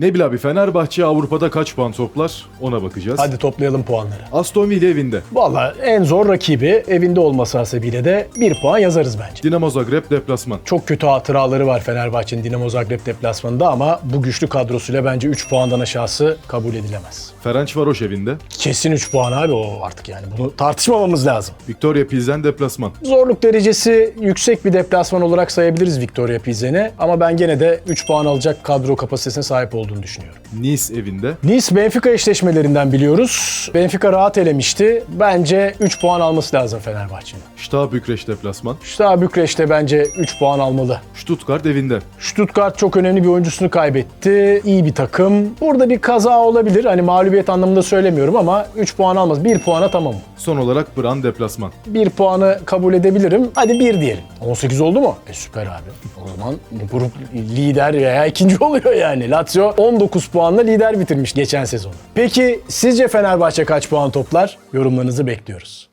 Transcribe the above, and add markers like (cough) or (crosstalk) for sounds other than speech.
Nebil abi Fenerbahçe Avrupa'da kaç puan toplar ona bakacağız. Hadi toplayalım puanları. Aston Villa evinde. Valla en zor rakibi evinde olması hasebiyle de bir puan yazarız bence. Dinamo Zagreb deplasman. Çok kötü hatıraları var Fenerbahçe'nin Dinamo Zagreb deplasmanında ama bu güçlü kadrosuyla bence 3 puandan aşağısı kabul edilemez. Ferencvaros evinde. Kesin 3 puan abi o artık yani. Bunu tartışmamamız lazım. Victoria Pilsen deplasman. Zorluk derecesi yüksek bir deplasman olarak sayabiliriz Victoria Pilsen'i ama ben gene de 3 puan alacak kadro kapasitesine sahip olduğunu düşünüyorum. Nice evinde. Nice Benfica eşleşmelerinden biliyoruz. Benfica rahat elemişti. Bence 3 puan alması lazım Fenerbahçe'nin. Stade Bükreş deplasman. Şta Bükreş'te bence 3 puan almalı. Stuttgart evinde. Stuttgart çok önemli bir oyuncusunu kaybetti. İyi bir takım. Burada bir kaza olabilir. Hani mağlubiyet anlamında söylemiyorum ama 3 puan almaz. 1 puana tamam. Son olarak Bran deplasman. 1 puanı kabul edebilirim. Hadi 1 diyelim. 18 oldu mu? E süper abi. O zaman bu grup lider veya ikinci (laughs) oluyor yani. Lazio 19 puanla lider bitirmiş geçen sezon. Peki sizce Fenerbahçe kaç puan toplar? Yorumlarınızı bekliyoruz.